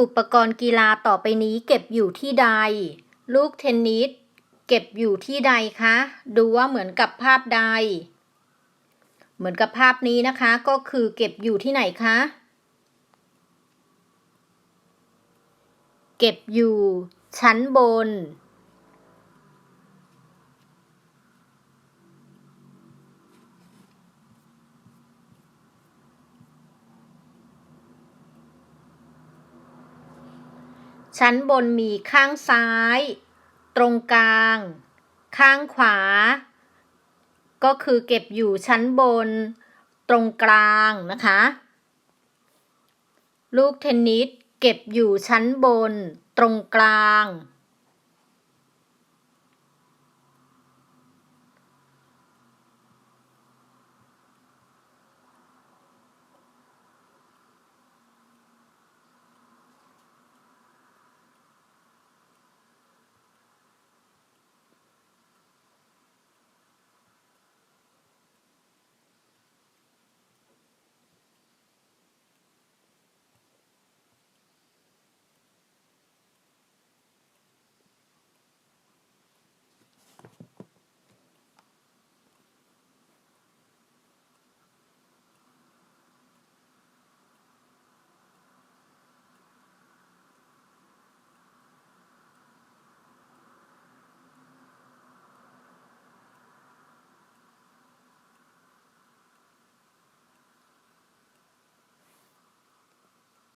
อุปกรณ์กีฬาต่อไปนี้เก็บอยู่ที่ใด ลูกเทนนิสเก็บอยู่ที่ใดคะ ดูว่าเหมือนกับภาพใด เหมือนกับภาพนี้นะคะ ก็คือเก็บอยู่ที่ไหนคะ เก็บอยู่ชั้นบน ชั้นบนมีข้างซ้าย ตรงกลาง ข้างขวา ก็คือเก็บอยู่ชั้นบน ตรงกลางนะคะ ลูกเทนนิสเก็บอยู่ชั้นบน ตรงกลาง